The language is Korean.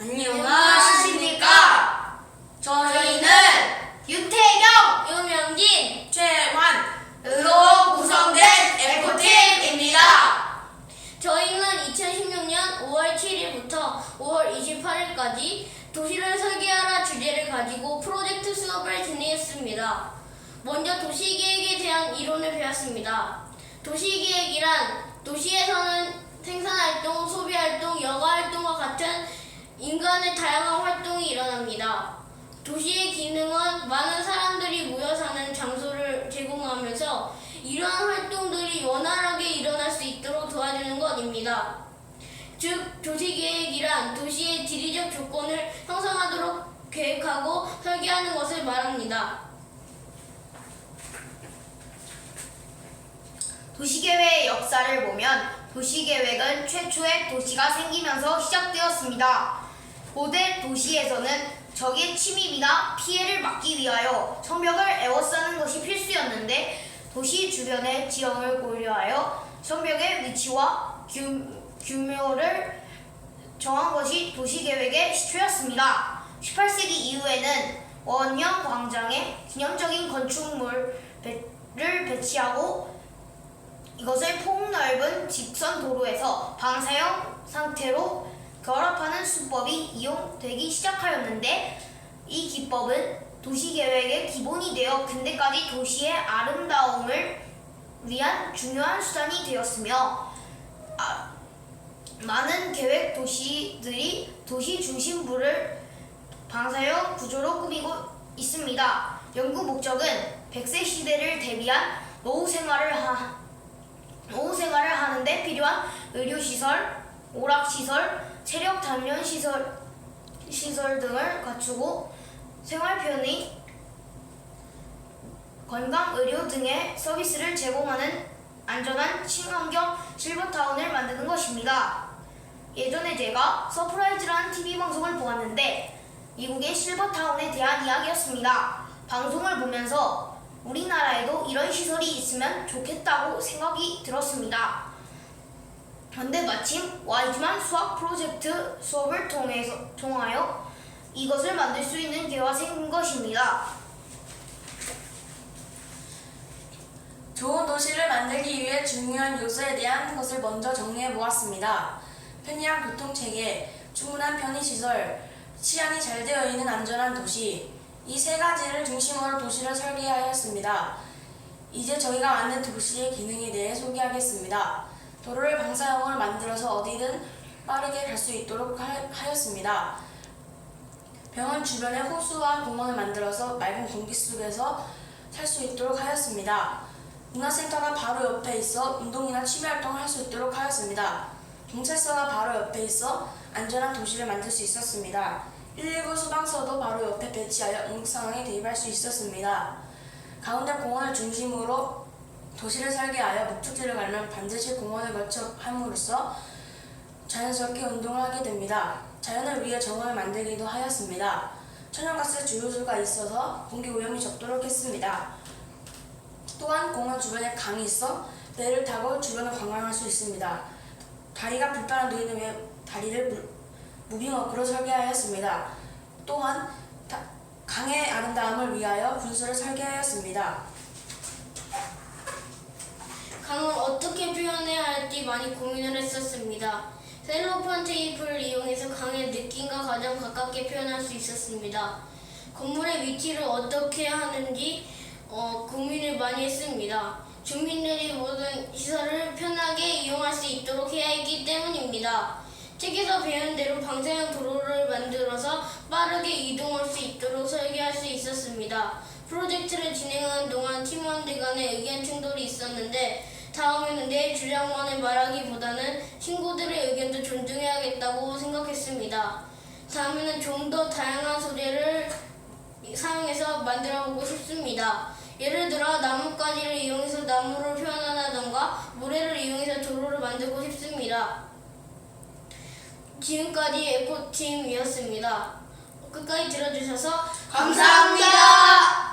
안녕하십니까? 저희는 유태경, 유명진, 최환으로 구성된 F팀입니다. 저희는 2016년 5월 7일부터 5월 28일까지 도시를 설계하라 주제를 가지고 프로젝트 수업을 진행했습니다. 먼저 도시계획에 대한 이론을 배웠습니다. 도시계획이란 도시에서는 생산활동, 소비활동, 여가활동과 같은 인간의 다양한 활동이 일어납니다. 도시의 기능은 많은 사람들이 모여 사는 장소를 제공하면서 이러한 활동들이 원활하게 일어날 수 있도록 도와주는 것입니다. 즉, 도시계획이란 도시의 지리적 조건을 형성하도록 계획하고 설계하는 것을 말합니다. 도시계획의 역사를 보면 도시계획은 최초의 도시가 생기면서 시작되었습니다. 고대 도시에서는 적의 침입이나 피해를 막기 위하여 성벽을 에워싸는 것이 필수였는데 도시 주변의 지형을 고려하여 성벽의 위치와 규, 규모를 정한 것이 도시계획의 시초였습니다. 18세기 이후에는 원형 광장에 기념적인 건축물을 배치하고 이것을 폭넓은 직선 도로에서 방사형 상태로 결합하는 수법이 이용되기 시작하였는데 이 기법은 도시계획의 기본이 되어 근대까지 도시의 아름다움을 위한 중요한 수단이 되었으며 아, 많은 계획 도시들이 도시 중심부를 방사형 구조로 꾸미고 있습니다. 연구 목적은 100세 시대를 대비한 노후 생활을 하, 노후 생활을 하는데 필요한 의료 시설, 오락시설, 체력 단련 시설, 시설 등을 갖추고 생활 편의, 건강 의료 등의 서비스를 제공하는 안전한 친환경 실버타운을 만드는 것입니다. 예전에 제가 서프라이즈라는 TV 방송을 보았는데 미국의 실버타운에 대한 이야기였습니다. 방송을 보면서 우리나라에도 이런 시설이 있으면 좋겠다고 생각이 들었습니다. 그런데 마침 와이즈만 수학 프로젝트 수업을 통해서, 통하여 이것을 만들 수 있는 기회가 생긴 것입니다. 좋은 도시를 만들기 위해 중요한 요소에 대한 것을 먼저 정리해 보았습니다. 편리한 교통체계, 충분한 편의시설, 치안이 잘 되어 있는 안전한 도시, 이 세 가지를 중심으로 도시를 설계하였습니다. 이제 저희가 만든 도시의 기능에 대해 소개하겠습니다. 도로를 방사형으로 만들어서 어디든 빠르게 갈 수 있도록 하- 하였습니다. 병원 주변에 호수와 공원을 만들어서 맑은 공기 속에서 살 수 있도록 하였습니다. 문화센터가 바로 옆에 있어 운동이나 취미 활동을 할 수 있도록 하였습니다. 경찰서가 바로 옆에 있어 안전한 도시를 만들 수 있었습니다. 119 소방서도 바로 옆에 배치하여 응급 상황에 대입할 수 있었습니다. 가운데 공원을 중심으로 도시를 설계하여 목적지를 가려면 반드시 공원을 거쳐 함으로써 자연스럽게 운동을 하게 됩니다. 자연을 위해 정원을 만들기도 하였습니다. 천연가스 주유소가 있어서 공기 오염이 적도록 했습니다. 또한 공원 주변에 강이 있어 배를 타고 주변을 관광할 수 있습니다. 다리가 불편한 노인을 위해 다리를 무- 무빙워크로 설계하였습니다. 또한 다- 강의 아름다움을 위하여 분수를 설계하였습니다. 강을 어떻게 표현해야 할지 많이 고민을 했었습니다. 셀로판 테이프를 이용해서 강의 느낌과 가장 가깝게 표현할 수 있었습니다. 건물의 위치를 어떻게 하는지 어, 고민을 많이 했습니다. 주민들이 모든 시설을 편하게 이용할 수 있도록 해야 했기 때문입니다. 책에서 배운 대로 방사형 도로를 만들어서 빠르게 이동할 수 있도록 설계할 수 있었습니다. 프로젝트를 진행하는 동안 팀원들 간의 의견 충돌이 있었는데 다음에는 내 주량만을 말하기보다는 친구들의 의견도 존중해야겠다고 생각했습니다. 다음에는 좀 더 다양한 소재를 사용해서 만들어보고 싶습니다. 예를 들어 나뭇가지를 이용해서 나무를 표현한다던가 모래를 이용해서 도로를 만들고 싶습니다. 지금까지 에코팀이었습니다. 끝까지 들어주셔서 감사합니다.